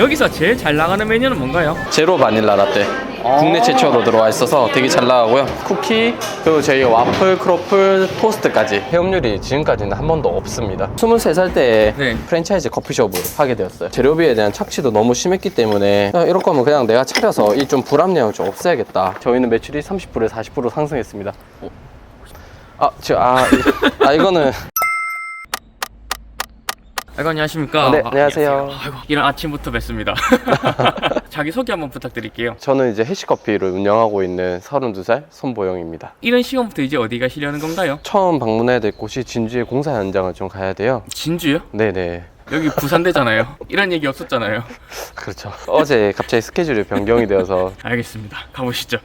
여기서 제일 잘 나가는 메뉴는 뭔가요? 제로 바닐라 라떼. 아. 국내 최초로 들어와 있어서 되게 잘 나가고요. 쿠키 그리고 저희 와플, 크로플, 토스트까지. 회음률이 지금까지는 한 번도 없습니다. 23살 때 네. 프랜차이즈 커피숍을 하게 되었어요. 재료비에 대한 착취도 너무 심했기 때문에 그냥 이럴 거면 그냥 내가 차려서 이 좀 불합리함을 좀 없애야겠다. 저희는 매출이 30%에 40% 상승했습니다. 아, 저, 아, 이- 아 이거는 아이고 안녕하십니까? 아, 네, 아, 안녕하세요. 아이고 이런 아침부터 뵙습니다. 자기 소개 한번 부탁드릴게요. 저는 이제 해시커피를 운영하고 있는 32살 손보영입니다 이런 시간부터 이제 어디 가시려는 건가요? 처음 방문해야 될 곳이 진주의 공사 현장을 좀 가야 돼요 진주요? 네네 여기 부산대잖아요. 이런 얘기 없었잖아요. 그렇죠. 어제 갑자기 스케줄이 변경이 되어서 알겠습니다. 가보시죠.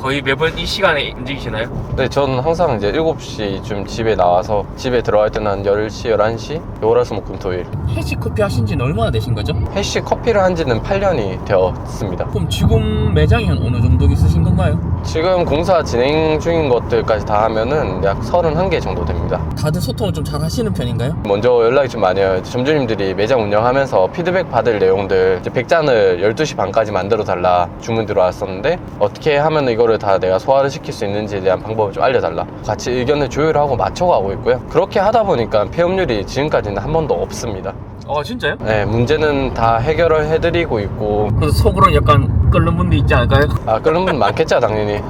거의 매번 이 시간에 움직이시나요? 네, 저는 항상 이제 7시쯤 집에 나와서 집에 들어갈 때는 한 10시, 11시 월화수목금토일 해시 커피 하신 지는 얼마나 되신 거죠? 해시 커피를 한 지는 8년이 되었습니다. 그럼 지금 매장이 한 어느 정도 있으신 건가요? 지금 공사 진행 중인 것들까지 다 하면은 약 31개 정도 됩니다. 다들 소통을 좀 잘 하시는 편인가요? 먼저 연락이 좀 많이 와요. 점주님들이 매장 운영하면서 피드백 받을 내용들 이제 100잔을 12시 반까지 만들어 달라 주문 들어왔었는데 어떻게 하면 이 거를 다 내가 소화를 시킬 수 있는지에 대한 방법을 좀 알려달라. 같이 의견을 조율하고 맞춰가고 있고요. 그렇게 하다 보니까 폐업률이 지금까지는 한 번도 없습니다. 아 진짜요? 네, 문제는 다 해결을 해드리고 있고 그래서 속으로는 약간 끓는 분도 있지 않을까요? 아 그런 분 많겠죠 당연히.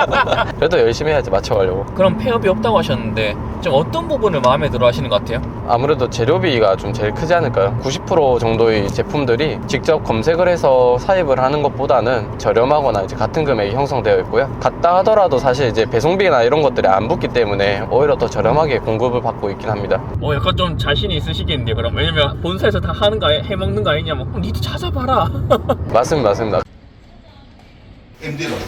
그래도 열심히 해야지 맞춰가려고. 그럼 폐업이 없다고 하셨는데 좀 어떤 부분을 마음에 들어 하시는 것 같아요? 아무래도 재료비가 좀 제일 크지 않을까요? 90% 정도의 제품들이 직접 검색을 해서 사입을 하는 것보다는 저렴하거나 이제 같은 금액이 형성되어 있고요. 같다 하더라도 사실 이제 배송비나 이런 것들이 안 붙기 때문에 오히려 더 저렴하게 공급을 받고 있긴 합니다. 어 약간 좀 자신이 있으시겠는데 그럼 왜냐면 본사에서 다 하는 거 아니, 해먹는 거 아니냐면 어, 니도 찾아봐라 맞습니다, 맞습니다. MD로. 네,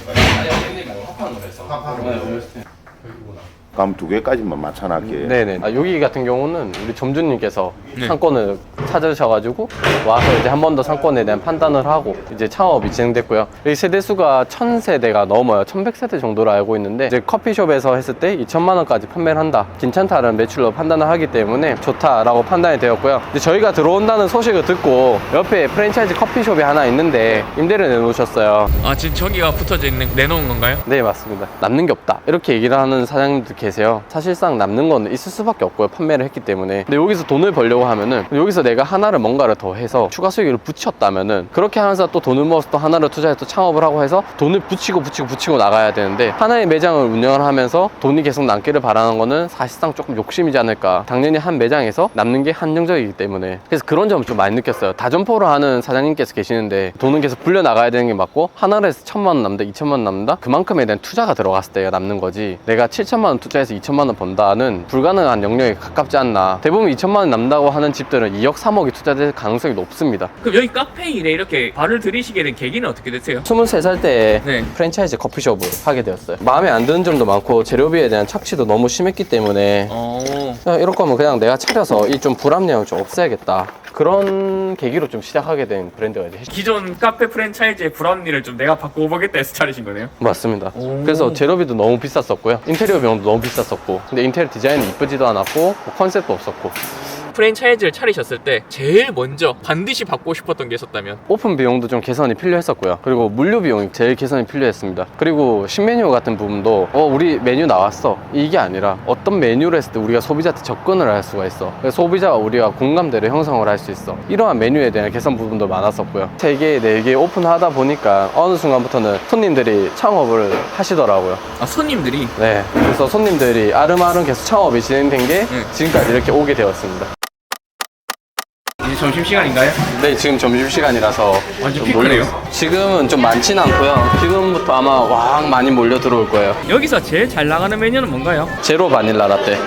그럼 두 개까지만 맞춰놨게. 네네. 아, 여기 같은 경우는 우리 점주님께서 네. 상권을 찾으셔가지고 와서 이제 한 번 더 상권에 대한 판단을 하고 이제 창업이 진행됐고요. 여기 세대수가 1000세대가 넘어요. 1100세대 정도로 알고 있는데 이제 커피숍에서 했을 때 2천만 원까지 판매를 한다. 괜찮다는 매출로 판단을 하기 때문에 좋다라고 판단이 되었고요. 이제 저희가 들어온다는 소식을 듣고 옆에 프랜차이즈 커피숍이 하나 있는데 임대를 내놓으셨어요. 아 지금 저기가 붙어져 있는 내놓은 건가요? 네 맞습니다 남는 게 없다 이렇게 얘기를 하는 사장님들 계세요 사실상 남는 건 있을 수밖에 없고요 판매를 했기 때문에. 근데 여기서 돈을 벌려고 하면은 여기서 내가 하나를 뭔가를 더 해서 추가 수익을 붙였다면은 그렇게 하면서 또 돈을 모아서 또 하나를 투자해서 또 창업을 하고 해서 돈을 붙이고 붙이고 붙이고 나가야 되는데 하나의 매장을 운영을 하면서 돈이 계속 남기를 바라는 거는 사실상 조금 욕심이지 않을까. 당연히 한 매장에서 남는 게 한정적이기 때문에. 그래서 그런 점을 좀 많이 느꼈어요. 다점포를 하는 사장님께서 계시는데 돈은 계속 불려 나가야 되는 게 맞고 하나를 해서 천만 원 남다 이천만 원 남다? 그만큼에 대한 투자가 들어갔을 때가 남는 거지. 내가 칠천만 원 투자 해서 이천만 원 번다는 불가능한 영역에 가깝지 않나. 대부분 이천만 원 남다고 하는 집들은 2억 3억이 투자될 가능성이 높습니다. 그럼 여기 카페 일에 이렇게 발을 들이시게 된 계기는 어떻게 되세요? 23살 때 네. 프랜차이즈 커피숍을 하게 되었어요. 마음에 안 드는 점도 많고 재료비에 대한 착취도 너무 심했기 때문에 어. 이럴 거면 그냥 내가 차려서 이 좀 불합리함을 좀 없애야겠다 그런 계기로 좀 시작하게 된 브랜드가 이제 기존 카페 프랜차이즈의 불합리를 좀 내가 바꿔보겠다 해서 차리신 거네요? 맞습니다. 오. 그래서 재료비도 너무 비쌌었고요. 인테리어 비용도 너무 비쌌었고. 근데 인테리어 디자인은 이쁘지도 않았고, 뭐 컨셉도 없었고. 프랜차이즈를 차리셨을 때 제일 먼저 반드시 받고 싶었던 게 있었다면 오픈 비용도 좀 개선이 필요했었고요. 그리고 물류 비용이 제일 개선이 필요했습니다. 그리고 신메뉴 같은 부분도 어 우리 메뉴 나왔어 이게 아니라 어떤 메뉴를 했을 때 우리가 소비자한테 접근을 할 수가 있어. 소비자와 우리가 공감대를 형성을 할 수 있어. 이러한 메뉴에 대한 개선 부분도 많았었고요. 세 개, 네 개 오픈하다 보니까 어느 순간부터는 손님들이 창업을 하시더라고요. 아 손님들이 네. 그래서 손님들이 아름아름 계속 창업이 진행된 게 네. 지금까지 이렇게 오게 되었습니다. 이제 점심시간인가요? 네, 지금 점심시간이라서 완전 좀 피크네요. 몰려- 지금은 좀 많진 않고요. 지금부터 아마 왕 많이 몰려 들어올 거예요. 여기서 제일 잘 나가는 메뉴는 뭔가요? 제로 바닐라 라떼.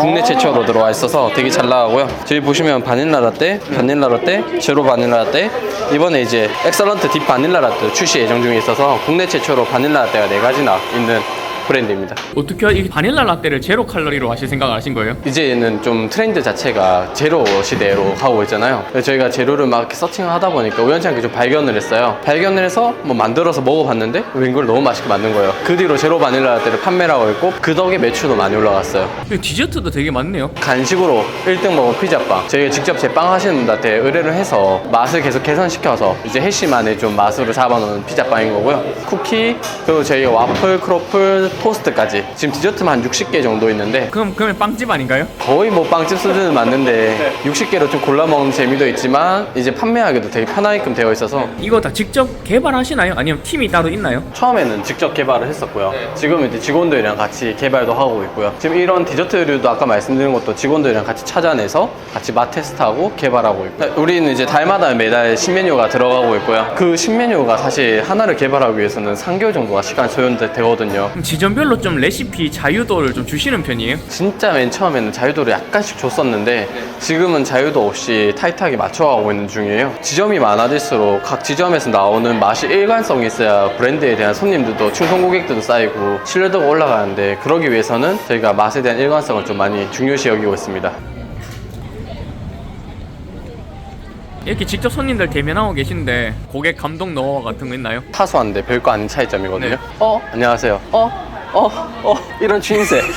국내 최초로 들어와 있어서 되게 잘 나가고요. 저기 보시면 바닐라 라떼, 바닐라 라떼, 제로 바닐라 라떼. 이번에 이제 엑설런트 딥 바닐라 라떼 출시 예정 중에 있어서 국내 최초로 바닐라 라떼가 네 가지나 있는 브랜드입니다. 어떻게 이 바닐라 라떼를 제로 칼로리로 하실 생각을 하신 거예요? 이제는 좀 트렌드 자체가 제로 시대로 가고 있잖아요. 그래서 저희가 제로를 막 이렇게 서칭을 하다 보니까 우연치 않게 좀 발견을 했어요. 발견을 해서 뭐 만들어서 먹어봤는데 웬걸 너무 맛있게 만든 거예요. 그 뒤로 제로 바닐라 라떼를 판매를 하고 있고 그 덕에 매출도 많이 올라갔어요. 여기 디저트도 되게 많네요. 간식으로 1등 먹은 피자빵 저희가 직접 제 빵 하시는 분한테 의뢰를 해서 맛을 계속 개선시켜서 이제 해시만의 좀 맛으로 잡아놓은 피자빵인 거고요 쿠키 그리고 저희가 와플, 크로플, 토스트까지 지금 디저트만 한 60개 정도 있는데 그럼 그러면 빵집 아닌가요? 거의 뭐 빵집 수준은 맞는데 60개로 좀 골라 먹는 재미도 있지만 이제 판매하기도 되게 편하게끔 되어 있어서 이거 다 직접 개발하시나요? 아니면 팀이 따로 있나요? 처음에는 직접 개발을 했었고요. 지금은 이제 직원들이랑 같이 개발도 하고 있고요. 지금 이런 디저트류도 아까 말씀드린 것도 직원들이랑 같이 찾아내서 같이 맛 테스트하고 개발하고 있고요. 우리는 이제 달마다 매달 신메뉴가 들어가고 있고요. 그 신메뉴가 사실 하나를 개발하기 위해서는 3개월 정도가 시간 소요되거든요. 그럼 지점별로 좀 레시피 자유도를 좀 주시는 편이에요? 진짜 맨 처음에는 자유도를 약간씩 줬었는데 지금은 자유도 없이 타이트하게 맞춰가고 있는 중이에요. 지점이 많아질수록 각 지점에서 나오는 맛이 일관성이 있어야 브랜드에 대한 손님들도 충성 고객들도 쌓이고 신뢰도가 올라가는데 그러기 위해서는 저희가 맛에 대한 일관성을 좀 많이 중요시 여기고 있습니다. 이렇게 직접 손님들 대면하고 계신데 고객 감동 노하우 같은 거 있나요? 사소한데 별거 아닌 차이점이거든요. 네. 어? 안녕하세요. 어? 어? 어? 이런 추임새.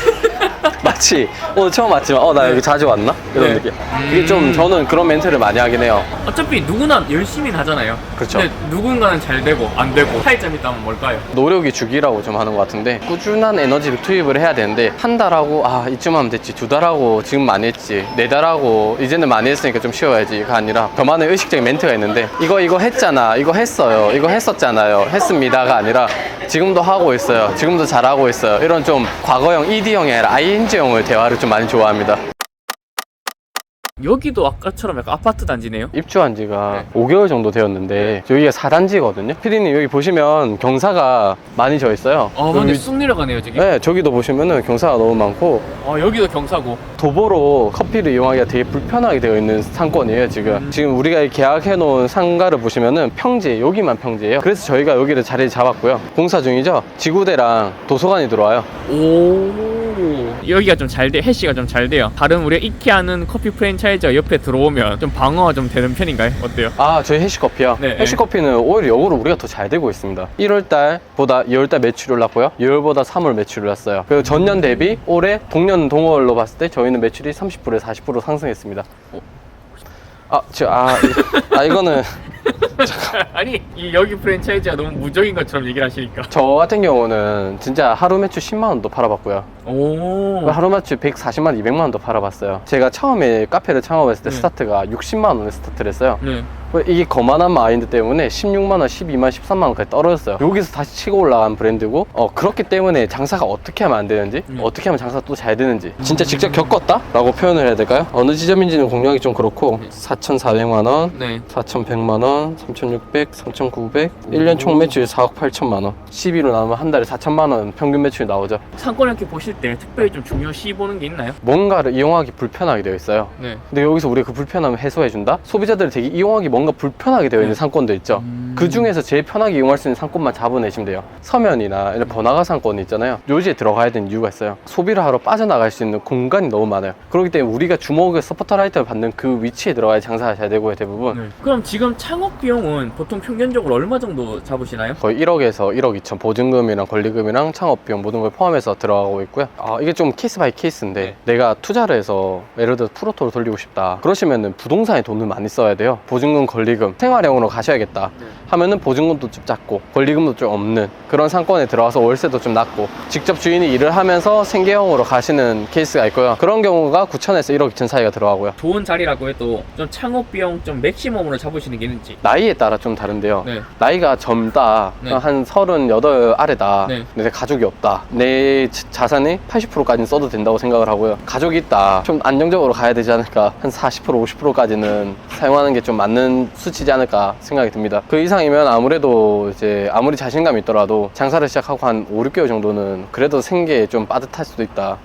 마치 오늘 처음 왔지만 어 나 여기 자주 왔나? 이런 네. 느낌. 이게 좀 저는 그런 멘트를 많이 하긴 해요. 어차피 누구나 열심히 하잖아요. 그렇죠. 근데 누군가는 잘 되고 안 되고 차이점이 있다면 뭘까요? 노력이 주기라고 좀 하는 것 같은데 꾸준한 에너지를 투입을 해야 되는데 한 달하고 아 이쯤 하면 됐지 두 달하고 지금 많이 했지 네 달하고 이제는 많이 했으니까 좀 쉬어야지가 아니라 저만의 의식적인 멘트가 있는데 이거 이거 했잖아 이거 했어요 이거 했었잖아요 했습니다가 아니라 지금도 하고 있어요. 지금도 잘하고 있어요. 이런 좀 과거형 ED형이 아니라 ING형의 대화를 좀 많이 좋아합니다 여기도 아까처럼 약간 아파트 단지네요. 입주한 지가 5개월 정도 되었는데 여기가 4단지거든요 피디님 여기 보시면 경사가 많이 져 있어요 어, 근데 여기- 쑥 내려가네요, 지금. 네, 저기도 보시면은 경사가 너무 많고 어, 여기도 경사고. 도보로 커피를 이용하기가 되게 불편하게 되어 있는 상권이에요 지금 음. 지금 우리가 계약해 놓은 상가를 보시면은 평지 여기만 평지예요 그래서 저희가 여기를 자리 잡았고요 공사 중이죠 지구대랑 도서관이 들어와요 오. 여기가 좀 잘 돼, 해시가 좀 잘 돼요. 다른 우리가 이케아는 커피 프랜차이즈가 옆에 들어오면 좀 방어가 좀 되는 편인가요? 어때요? 아 저희 해시커피요 네. 해시커피는 오히려 역으로 우리가 더 잘 되고 있습니다 1월달보다 2월달 매출이 올랐고요 2월보다 3월 매출이 올랐어요 그리고 전년 대비 올해 동년 동월로 봤을 때 저희는 매출이 30%에 40% 상승했습니다 아, 저, 아, 이- 아 이거는 아니, 이 여기 프랜차이즈가 너무 무적인 것처럼 얘기를 하시니까. 저 같은 경우는 진짜 하루 매출 10만 원도 팔아봤고요. 오. 하루 매출 140만, 200만 원도 팔아봤어요. 제가 처음에 카페를 창업했을 때 네. 스타트가 60만 원에 스타트를 했어요. 네. 이게 거만한 마인드 때문에 16만 원, 12만, 13만 원까지 떨어졌어요. 여기서 다시 치고 올라간 브랜드고, 어 그렇기 때문에 장사가 어떻게 하면 안 되는지, 네. 어떻게 하면 장사가 또 잘 되는지, 진짜 직접 겪었다 라고 표현을 해야 될까요? 어느 지점인지는 공략이 좀 그렇고, 4,400만 원, 네. 4,100만 원, 3,600, 3,900, 1년 총 매출 4억 8천만 원. 12로 나누면 한 달에 4천만 원 평균 매출이 나오죠. 상권 이렇게 보실 때 특별히 좀 중요시 보는 게 있나요? 뭔가를 이용하기 불편하게 되어 있어요. 네. 근데 여기서 우리가 그 불편함을 해소해준다? 소비자들이 되게 이용하기 뭔가 불편하게 되어 있는 네. 상권도 있죠. 음. 그 중에서 제일 편하게 이용할 수 있는 상권만 잡아내시면 돼요. 서면이나 이런 번화가 상권 있잖아요. 요지에 들어가야 되는 이유가 있어요. 소비를 하러 빠져나갈 수 있는 공간이 너무 많아요. 그렇기 때문에 우리가 주목의 서포터라이트를 받는 그 위치에 들어가야 장사가 잘 되고요, 대부분. 네. 그럼 지금 창업 비용은 보통 평균적으로 얼마 정도 잡으시나요? 거의 1억에서 1억 2천 보증금이랑 권리금이랑 창업 비용 모든 걸 포함해서 들어가고 있고요. 아, 이게 좀 케이스 바이 케이스인데 내가 투자를 해서 예를 들어 프로토를 돌리고 싶다. 그러시면은 부동산에 돈을 많이 써야 돼요. 보증금, 권리금, 생활형으로 가셔야겠다. 하면은 보증금도 좀 작고 권리금도 좀 없는 그런 상권에 들어와서 월세도 좀 낮고 직접 주인이 일을 하면서 생계형으로 가시는 케이스가 있고요. 그런 경우가 9천에서 1억 2천 사이가 들어가고요. 좋은 자리라고 해도 좀 창업 비용 좀 맥시멈으로 잡으시는 게 있는지. 나이에 따라 좀 다른데요. 네. 나이가 젊다, 네. 한 38 아래다, 네. 근데 가족이 없다, 내 자- 자산의 80%까지는 써도 된다고 생각을 하고요. 가족이 있다, 좀 안정적으로 가야 되지 않을까, 한 40%, 50%까지는 사용하는 게 좀 맞는 수치지 않을까 생각이 듭니다. 그 이상 이면 아무래도 이제 아무리 자신감이 있더라도 장사를 시작하고 한 5, 6개월 정도는 그래도 생계에 좀 빠듯할 수도 있다.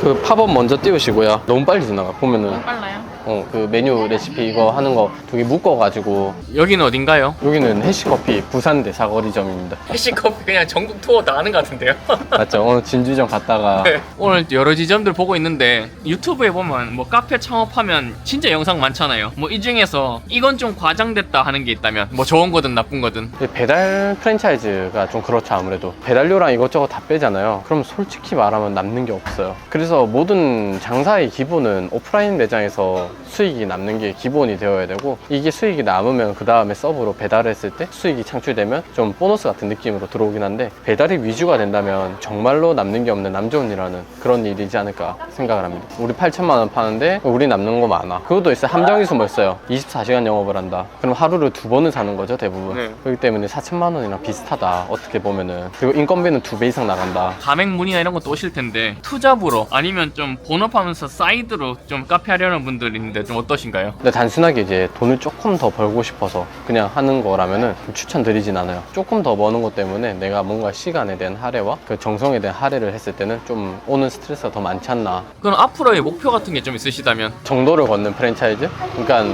그 팝업 먼저 띄우시고요. 너무 빨리 지나가 보면은 빨라요? 어, 그 메뉴 레시피 이거 하는 거 두 개 묶어가지고 여기는 어딘가요? 여기는 해시커피 부산 대 사거리점입니다. 해시커피 그냥 전국 투어 다 하는 것 같은데요? 맞죠? 오늘 진주점 갔다가 네. 오늘 여러 지점들 보고 있는데 유튜브에 보면 뭐 카페 창업하면 진짜 영상 많잖아요. 뭐 이 중에서 이건 좀 과장됐다 하는 게 있다면 뭐 좋은 거든 나쁜 거든 근데 배달 프랜차이즈가 좀 그렇죠 아무래도 배달료랑 이것저것 다 빼잖아요 그럼 솔직히 말하면 남는 게 없어요 그래서 모든 장사의 기본은 오프라인 매장에서 수익이 남는 게 기본이 되어야 되고 이게 수익이 남으면 그 다음에 서브로 배달했을 때 수익이 창출되면 좀 보너스 같은 느낌으로 들어오긴 한데 배달이 위주가 된다면 정말로 남는 게 없는 남 좋은 일하는 그런 일이지 않을까 생각을 합니다. 우리 8천만 원 파는데 우리 남는 거 많아. 그것도 있어요. 함정이 숨어 있어요. 24시간 영업을 한다. 그럼 하루를 두 번을 사는 거죠 대부분. 네. 그렇기 때문에 4천만 원이랑 비슷하다 어떻게 보면은. 그리고 인건비는 두 배 이상 나간다. 가맹문이나 이런 것도 오실 텐데 투잡으로 아니면 좀 본업하면서 사이드로 좀 카페 하려는 분들 있는데 좀 어떠신가요? 근데 단순하게 이제 돈을 조금 더 벌고 싶어서 그냥 하는 거라면은 추천드리진 않아요 조금 더 버는 것 때문에 내가 뭔가 시간에 대한 할애와 그 정성에 대한 할애를 했을 때는 좀 오는 스트레스가 더 많지 않나 그럼 앞으로의 목표 같은 게 좀 있으시다면 정도를 걷는 프랜차이즈? 그러니까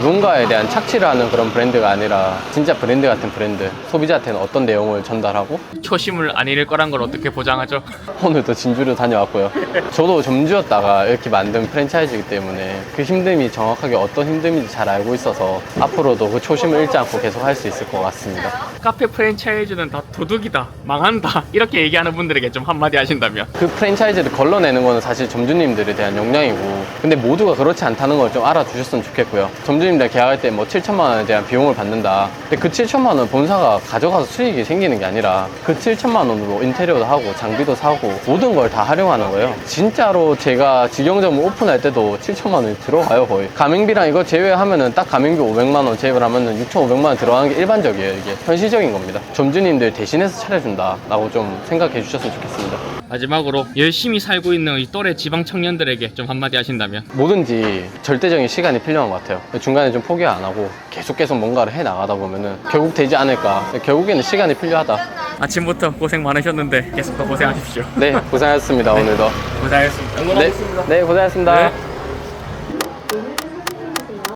누군가에 대한 착취를 하는 그런 브랜드가 아니라 진짜 브랜드 같은 브랜드 소비자한테는 어떤 내용을 전달하고 초심을 안 잃을 거란 걸 어떻게 보장하죠? 오늘도 진주를 다녀왔고요 저도 점주였다가 이렇게 만든 프랜차이즈이기 때문에 그 힘듦이 정확하게 어떤 힘듦인지 잘 알고 있어서 앞으로도 그 초심을 잃지 않고 계속 할 수 있을 것 같습니다. 카페 프랜차이즈는 다 도둑이다 망한다 이렇게 얘기하는 분들에게 좀 한마디 하신다면. 그 프랜차이즈를 걸러내는 거는 사실 점주님들에 대한 역량이고 근데 모두가 그렇지 않다는 걸 좀 알아주셨으면 좋겠고요. 점주님들 계약할 때 뭐 7천만 원에 대한 비용을 받는다. 근데 그 7천만 원 본사가 가져가서 수익이 생기는 게 아니라 그 7천만 원으로 인테리어도 하고 장비도 사고 모든 걸 다 활용하는 거예요. 진짜로 제가 직영점을 오픈할 때도 7천만 원이 들어 가요 거의 가맹비랑 이거 제외하면은 딱 가맹비 500만 원 제외를 하면은 6,500만 원 들어가는 게 일반적이에요 이게 현실적인 겁니다 점주님들 대신해서 차려준다 라고 좀 생각해 주셨으면 좋겠습니다 마지막으로 열심히 살고 있는 이 또래 지방 청년들에게 좀 한마디 하신다면 뭐든지 절대적인 시간이 필요한 것 같아요. 중간에 좀 포기 안 하고 계속 계속 뭔가를 해 나가다 보면은 결국 되지 않을까. 결국에는 시간이 필요하다. 아침부터 고생 많으셨는데 계속 더 고생하십시오 네, 고생하셨습니다, 오늘도. 고생하셨습니다 네, 네, 고생하셨습니다. 네.